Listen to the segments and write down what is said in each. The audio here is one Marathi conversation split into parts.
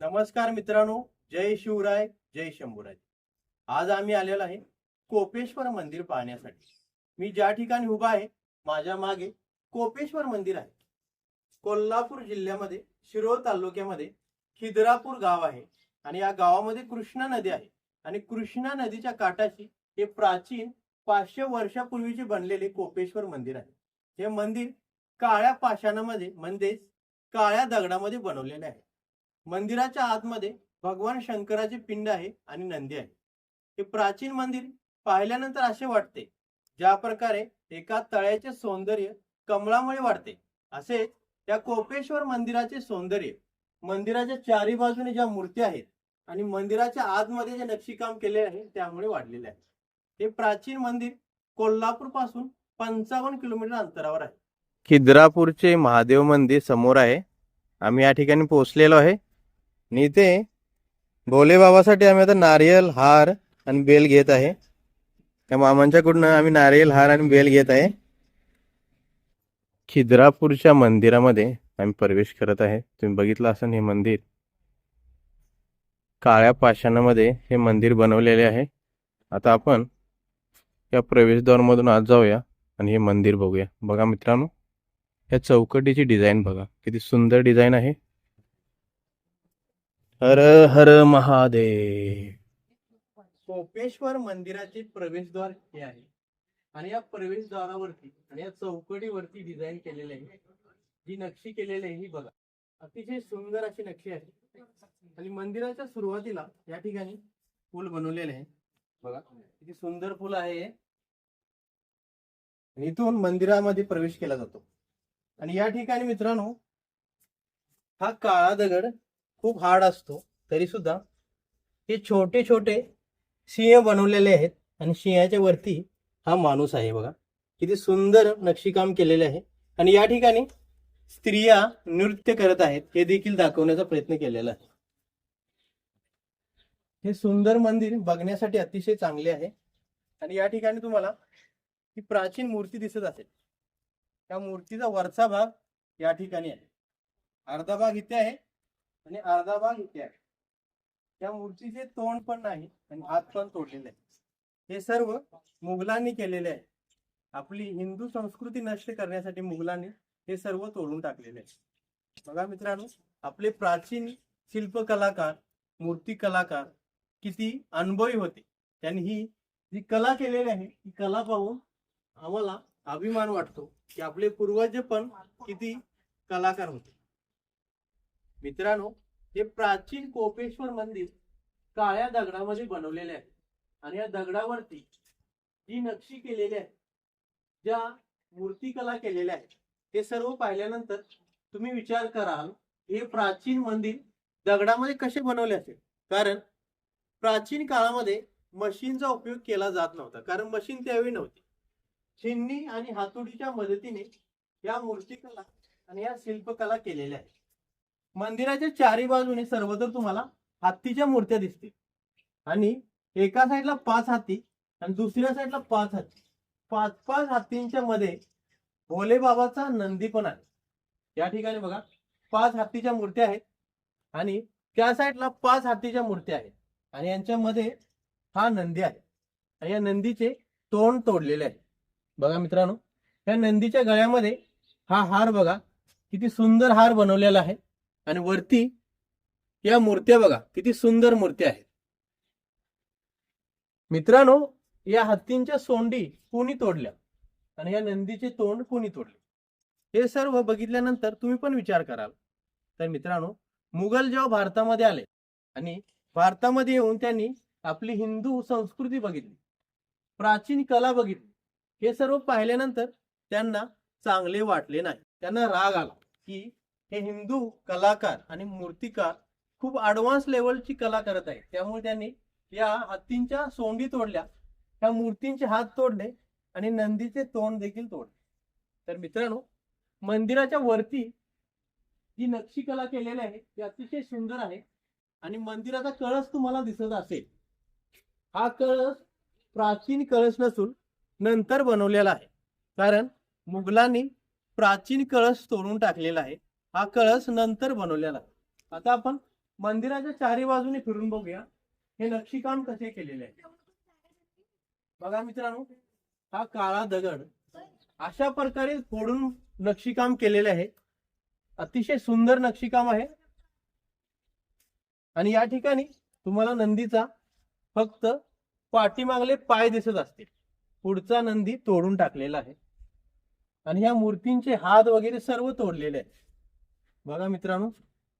नमस्कार मित्रांनो जय शिवराय जय शंभूराज आज आम्ही आलेलो आहे कोपेश्वर मंदिर पाहण्यासाठी. मी ज्या ठिकाणी उभा आहे माझ्या मागे कोपेश्वर मंदिर आहे. कोल्हापूर जिल्ह्यामध्ये शिरोळ तालुक्यामध्ये खिद्रापूर गाव आहे आणि या गावामध्ये कृष्णा नदी आहे. आणि कृष्णा नदीच्या काठाशी हे प्राचीन पाचशे वर्षापूर्वीचे बनलेले कोपेश्वर मंदिर आहे. हे मंदिर काळ्या पाषाणामध्ये म्हणजेच काळ्या दगडामध्ये बनवलेले आहे. मंदिराच्या आतमध्ये भगवान शंकराचे पिंड आहे आणि नंदी आहे. हे प्राचीन मंदिर पाहिल्यानंतर असे वाटते ज्या प्रकारे एका तळ्याचे सौंदर्य कमळामुळे वाढते. असेच त्या कोपेश्वर मंदिराचे सौंदर्य मंदिराच्या चारी बाजूने ज्या मूर्ती आहेत आणि मंदिराच्या आतमध्ये जे नक्षीकाम केले आहे त्यामुळे वाढलेले आहे हे प्राचीन मंदिर कोल्हापूरपासून पंचावन्न किलोमीटर अंतरावर आहे. खिद्रापूरचे महादेव मंदिर समोर आहे. आम्ही या ठिकाणी पोहोचलेलो आहे. आणि इथे भोले बाबासाठी आम्ही आता नारियल हार आणि बेल घेत आहे. त्या मामांच्याकडून आम्ही नारियल हार आणि बेल घेत आहे. खिद्रापूरच्या मंदिरामध्ये आम्ही प्रवेश करत आहे. तुम्ही बघितलं असेल हे मंदिर. काळ्या पाषाणामध्ये हे मंदिर बनवलेले आहे. आता आपण या प्रवेशद्वारमधून आज जाऊया आणि हे मंदिर बघूया. बघा मित्रांनो या चौकटीची डिझाईन बघा. किती सुंदर डिझाईन आहे. हर हर महादेव. कोपेश्वर मंदिराचे प्रवेशद्वार हे आहे. आणि या प्रवेशद्वारावरती आणि या चौकटीवरती डिझाईन केलेले आहे. जी नक्षी केलेली आहे ही बघा. अतिशय सुंदर अशी नक्षी आहे. आणि मंदिराच्या सुरुवातीला या ठिकाणी फुल बनवलेले आहे. बघा किती सुंदर फुल आहे इथून मंदिरामध्ये प्रवेश केला जातो. आणि या ठिकाणी मित्रांनो हा काळा दगड खूप हार्ड असतो तरी सुद्धा हे छोटे छोटे सिंह बनवलेले आहेत आणि सिंहाच्या वरती हा माणूस आहे बघा. किती सुंदर नक्षीकाम केलेले आहे. आणि या ठिकाणी स्त्रिया नृत्य करत आहेत हे देखील दाखवण्याचा प्रयत्न केलेला आहे. हे सुंदर मंदिर बघण्यासाठी अतिशय चांगले आहे. आणि या ठिकाणी तुम्हाला ही प्राचीन मूर्ती दिसत असेल. त्या मूर्तीचा वरचा भाग या ठिकाणी आहे. अर्धा भाग इथे आहे. आणि अर्धा भाग इथे आहे. त्या मूर्तीचे तोंड पण नाही आणि हात पण तोडलेले आहे हे सर्व मुघलांनी केलेले आहे. आपली हिंदू संस्कृती नष्ट करण्यासाठी मुघलांनी हे सर्व तोडून टाकलेले आहे बघा मित्रांनो आपले प्राचीन शिल्पकलाकार मूर्ती कलाकार किती अनुभवी होते. त्यांनी ही जी कला केलेली आहे ती कला पाहून आम्हाला अभिमान वाटतो की आपले पूर्वज पण किती कलाकार होते. मित्रांनो हे प्राचीन कोपेश्वर मंदिर काळ्या दगडामध्ये बनवलेले आहे. आणि या दगडावरती जी नक्षी केलेली आहे ज्या मूर्तिकला केलेल्या आहेत हे सर्व पाहिल्यानंतर तुम्ही विचार कराल हे प्राचीन मंदिर दगडामध्ये कसे बनवले असेल? कारण प्राचीन काळामध्ये मशीनचा उपयोग केला जात नव्हता. कारण मशीन त्यावेळी नव्हती. छिन्नी आणि हातोडीच्या मदतीने या मूर्तिकला आणि या शिल्पकला केलेल्या आहेत. मंदिराच्या चारी बाजूने सर्वत्र तुम्हाला हत्तीच्या मूर्त्या दिसतील. आणि एका साईडला पाच हत्ती आणि दुसऱ्या साईडला पाच हत्ती पाच पाच हत्तींच्या मध्ये भोले बाबाचा नंदी पण आहे. या ठिकाणी बघा पाच हत्तीच्या मूर्त्या आहेत आणि त्या साईडला पाच हत्तीच्या मूर्त्या आहेत. आणि यांच्यामध्ये हा नंदी आहे. आणि या नंदीचे तोंड तोडलेले आहे. बघा मित्रांनो या नंदीच्या गळ्यामध्ये हा हार बघा किती सुंदर हार बनवलेला आहे. आणि वरती या मूर्त्या बघा किती सुंदर मूर्त्या आहेत. मित्रांनो या हत्तींच्या सोंडी कोणी तोडल्या? आणि या नंदीचे तोंड कोणी तोडले? हे सर्व बघितल्यानंतर तुम्ही पण विचार कराल. तर मित्रांनो मुघल जेव्हा भारतामध्ये आले आणि भारतामध्ये येऊन त्यांनी आपली हिंदू संस्कृती बघितली प्राचीन कला बघितली हे सर्व पाहिल्यानंतर त्यांना चांगले वाटले नाही. त्यांना राग आला की हे हिंदू कलाकार आणि मूर्तिकार खूप ऍडव्हान्स लेवलची कला करत आहेत. त्यामुळे त्यांनी या हत्तींच्या सोंडी तोडल्या. त्या मूर्तींचे हात तोडले आणि नंदीचे तोंड देखील तोडले. तर मित्रांनो मंदिराच्या वरती जी नक्षी कला केलेली आहे ती अतिशय सुंदर आहे आणि मंदिराचा कळस तुम्हाला दिसत असेल. हा कळस प्राचीन कळस नसून नंतर बनवलेला आहे. कारण मुघलांनी प्राचीन कळस तोडून टाकलेला आहे. हा कळस नंतर बनवलेला. आता आपण मंदिराच्या चारी बाजूने फिरून बघूया. हे नक्षीकाम कसे केलेले आहे? बघा मित्रांनो हा काळा दगड अशा प्रकारे फोडून नक्षीकाम केलेले आहे. अतिशय सुंदर नक्षीकाम आहे. आणि या ठिकाणी तुम्हाला नंदीचा फक्त पाठीमागले पाय दिसत असतील. पुढचा नंदी तोडून टाकलेला आहे. आणि या मूर्तींचे हात वगैरे सर्व तोडलेले आहेत. बघा मित्रांनो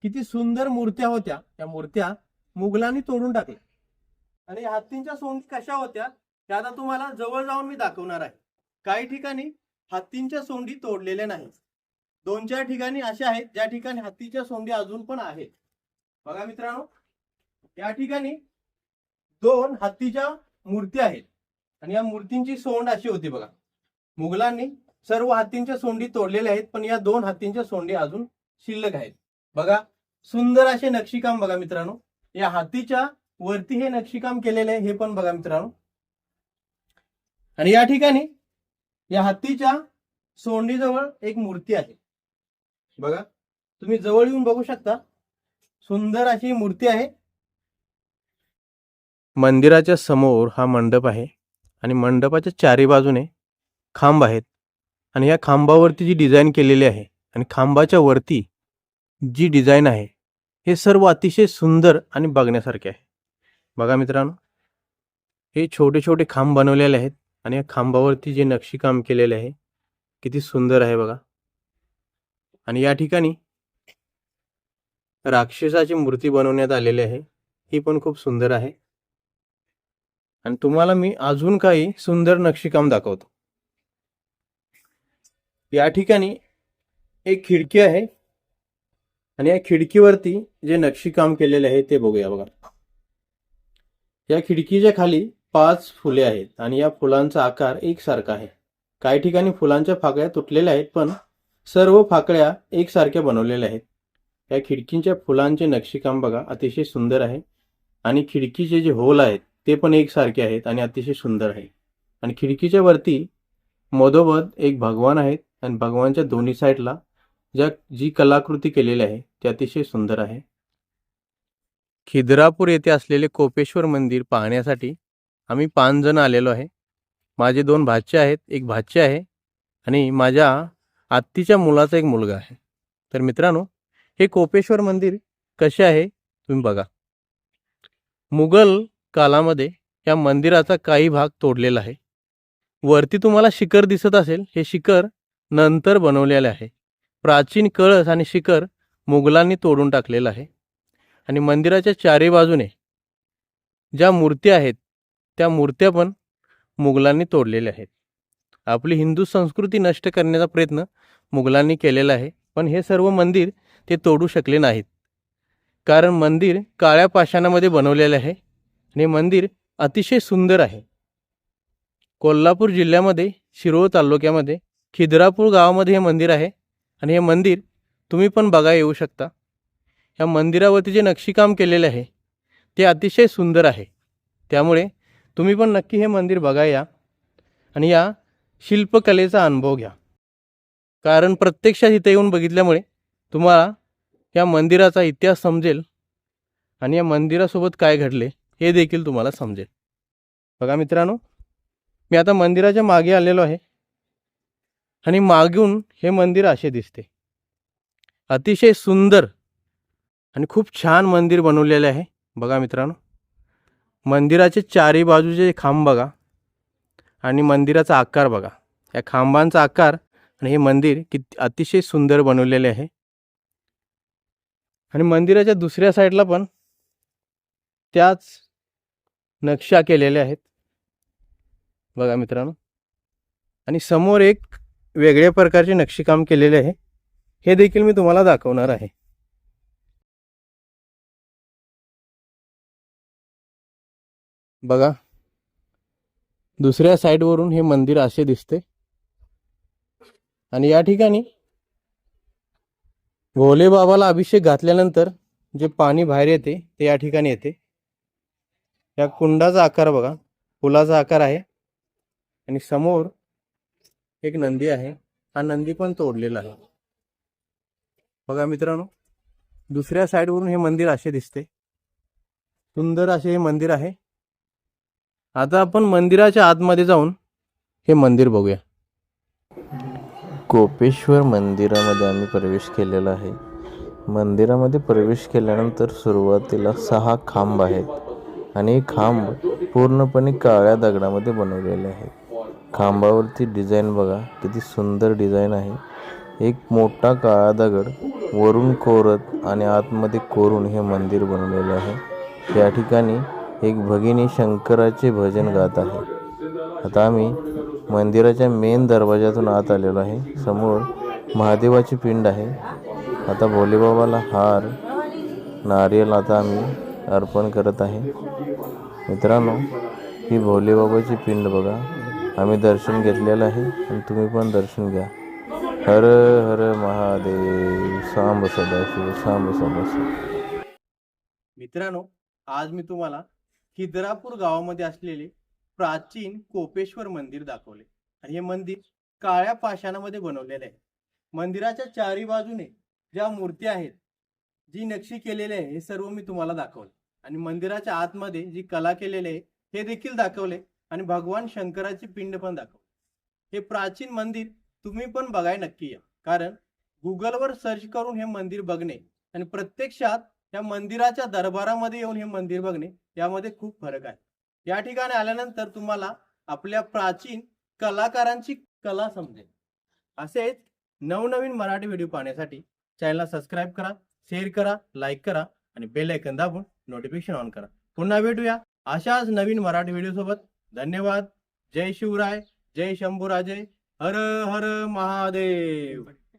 किती सुंदर मूर्त्या होत्या. त्या मूर्त्या मुघलांनी तोडून टाकल्या. आणि हत्तींच्या सोंडी कशा होत्या त्या आता तुम्हाला जवळ जाऊन मी दाखवणार आहे. काही ठिकाणी हत्तींच्या सोंडी तोडलेल्या नाहीत. दोन चार ठिकाणी अशा आहेत ज्या ठिकाणी हत्तीच्या सोंडी अजून पण आहेत. बघा मित्रांनो या ठिकाणी दोन हत्तीच्या मूर्ती आहेत. आणि या मूर्तींची सोंड अशी होती बघा. मुघलांनी सर्व हत्तींच्या सोंडी तोडलेल्या आहेत पण या दोन हत्तींच्या सोंडी अजून शिल्लक आहेत. बघा सुंदर असे नक्षीकाम बघा मित्रांनो. या हातीच्या वरती हे नक्षीकाम केलेले आहे हे पण बघा मित्रांनो. आणि या ठिकाणी या हत्तीच्या सोंडीजवळ एक मूर्ती आहे. बघा तुम्ही जवळ येऊन बघू शकता. सुंदर अशी मूर्ती आहे. मंदिराच्या समोर हा मंडप आहे आणि मंडपाच्या चारी बाजूने खांब आहेत. आणि या खांबावरती जी डिझाईन केलेली आहे आणि खांबाच्या वरती जी डिझाईन आहे हे सर्व अतिशय सुंदर आणि बघण्यासारखे आहे. बघा मित्रांनो हे छोटे छोटे खांब बनवलेले आहेत आणि या खांबावरती जे नक्षीकाम केलेले आहे किती सुंदर आहे बघा. आणि या ठिकाणी राक्षसाची मूर्ती बनवण्यात आलेली आहे ही पण खूप सुंदर आहे. आणि तुम्हाला मी अजून काही सुंदर नक्षीकाम दाखवतो. या ठिकाणी एक खिडकी आहे. आणि या खिडकीवरती जे नक्षीकाम केलेले आहे ते बघूया बघा. या खिडकीच्या खाली पाच फुले आहेत आणि या फुलांचा आकार एकसारखा आहे. काही ठिकाणी फुलांच्या फाकड्या तुटलेल्या आहेत पण सर्व फाकड्या एकसारख्या बनवलेल्या आहेत. या खिडकीच्या फुलांचे नक्षीकाम बघा अतिशय सुंदर आहे. आणि खिडकीचे जे होल आहेत ते पण एकसारखे आहेत आणि अतिशय सुंदर आहे. आणि खिडकीच्या वरती मधोमध एक भगवान आहेत आणि भगवानच्या दोन्ही साईडला ज्या जी कलाकृती केलेली आहे ती अतिशय सुंदर आहे. खिद्रापूर येथे असलेले कोपेश्वर मंदिर पाहण्यासाठी आम्ही पाच जण आलेलो आहे. माझे दोन भाचे आहेत एक भाचे आहे आणि माझ्या आत्तीच्या मुलाचा एक मुलगा आहे. तर मित्रांनो हे कोपेश्वर मंदिर कसे आहे तुम्ही बघा. मुघल कालामध्ये या मंदिराचा काही भाग तोडलेला आहे. वरती तुम्हाला शिखर दिसत असेल हे शिखर नंतर बनवलेले आहे. प्राचीन कळस आणि शिखर मुघलांनी तोडून टाकलेलं आहे. आणि मंदिराच्या चारी बाजूने ज्या मूर्त्या आहेत त्या मूर्त्या पण मुघलांनी तोडलेल्या आहेत. आपली हिंदू संस्कृती नष्ट करण्याचा प्रयत्न मुघलांनी केलेला आहे पण हे सर्व मंदिर ते तोडू शकले नाहीत. कारण मंदिर काळ्या पाषाणामध्ये बनवलेले आहे आणि हे मंदिर अतिशय सुंदर आहे. कोल्हापूर जिल्ह्यामध्ये शिरोळ तालुक्यामध्ये खिद्रापूर गावामध्ये हे मंदिर आहे. आणि हे मंदिर तुम्ही पण बघा येऊ शकता. या मंदिरावरती जे नक्षीकाम केलेले आहे ते अतिशय सुंदर आहे. त्यामुळे तुम्ही पण नक्की हे मंदिर बघा या आणि या शिल्पकलेचा अनुभव घ्या. कारण प्रत्यक्षात इथे येऊन बघितल्यामुळे तुम्हाला या मंदिराचा इतिहास समजेल आणि या मंदिरासोबत काय घडले हे देखील तुम्हाला समजेल. बघा मित्रांनो मी आता मंदिराच्या मागे आलेलो आहे. आणि मागून हे मंदिर असे दिसते. अतिशय सुंदर आणि खूप छान मंदिर बनवलेले आहे. बघा मित्रांनो मंदिराचे चारी बाजूचे खांब बघा आणि मंदिराचा आकार बघा. या खांबांचा आकार आणि हे मंदिर किती अतिशय सुंदर बनवलेले आहे. आणि मंदिराच्या दुसऱ्या साईडला पण त्याच नक्षा केलेल्या आहेत. बघा मित्रांनो आणि समोर एक वेगळ्या प्रकारचे नक्षीकाम केलेले आहे. हे देखील मी तुम्हाला दाखवणार आहे. बघा. दुसऱ्या साईडवरून हे मंदिर असे दिसते. आणि या ठिकाणी भोले बाबाला अभिषेक घातल्यानंतर जे पाणी बाहेर येते ते या ठिकाणी येते. या कुंडाचा आकार बघा. फुलाचा आकार आहे. आणि समोर एक नंदी आहे. हा नंदी पण तोडलेला आहे. बघा मित्रांनो दुसऱ्या साईडवरून हे मंदिर असे दिसते. सुंदर असे हे मंदिर आहे. आता आपण मंदिराच्या आतमध्ये जाऊन हे मंदिर बघूया. कोपेश्वर मंदिरामध्ये आम्ही प्रवेश केलेला आहे. मंदिरामध्ये प्रवेश केल्यानंतर सुरुवातीला सहा खांब आहेत. आणि खांब पूर्णपणे काळ्या दगडामध्ये बनवलेले आहेत. खांबावरती डिझाईन बघा किती सुंदर डिझाईन आहे. एक मोठा काळा दगड वरून कोरत आणि आतमध्ये कोरून हे मंदिर बनवलेलं आहे. या ठिकाणी एक भगिनी शंकराचे भजन गात आहे. आता आम्ही मंदिराच्या मेन दरवाजातून आत आलेलो आहे. समोर महादेवाची पिंड आहे. आता भोलेबाबाला हार नारियल आता आम्ही अर्पण करत आहे. मित्रांनो ही भोलेबाबाची पिंड बघा. आम्ही दर्शन घेतलेलं आहे आणि तुम्ही पण दर्शन घ्या. हर हर महादेव सांब सदाशिव सांब सदाशिव मित्रांनो आज मी तुम्हाला खिद्रापूर गावामध्ये असलेले प्राचीन कोपेश्वर मंदिर दाखवले. आणि हे मंदिर काळ्या पाषाणामध्ये बनवलेले आहे. मंदिराच्या चारी बाजूने ज्या मूर्ती आहेत जी नक्षी केलेली आहे हे सर्व मी तुम्हाला दाखवले. आणि मंदिराच्या आतमध्ये जी कला केलेली आहे हे देखील दाखवले. आणि भगवान शंकराची पिंड पण दाखवली. हे प्राचीन मंदिर तुम्ही पण बघाय नक्की या. कारण गुगलवर सर्च करून हे मंदिर बघणे आणि प्रत्यक्षात या मंदिराच्या दरबारामध्ये येऊन हे मंदिर बघणे यामध्ये खूप फरक आहे. या ठिकाणी आल्यानंतर तुम्हाला आपल्या प्राचीन कलाकारांची कला समजेल. असेच नवनवीन मराठी व्हिडिओ पाहण्यासाठी चॅनलला सबस्क्राईब करा शेअर करा लाईक करा आणि बेल ऐकन दाबून नोटिफिकेशन ऑन करा. पुन्हा भेटूया अशाच नवीन मराठी व्हिडिओ सोबत धन्यवाद. जय शिवराय जय शंभूराजे. हर हर महादेव.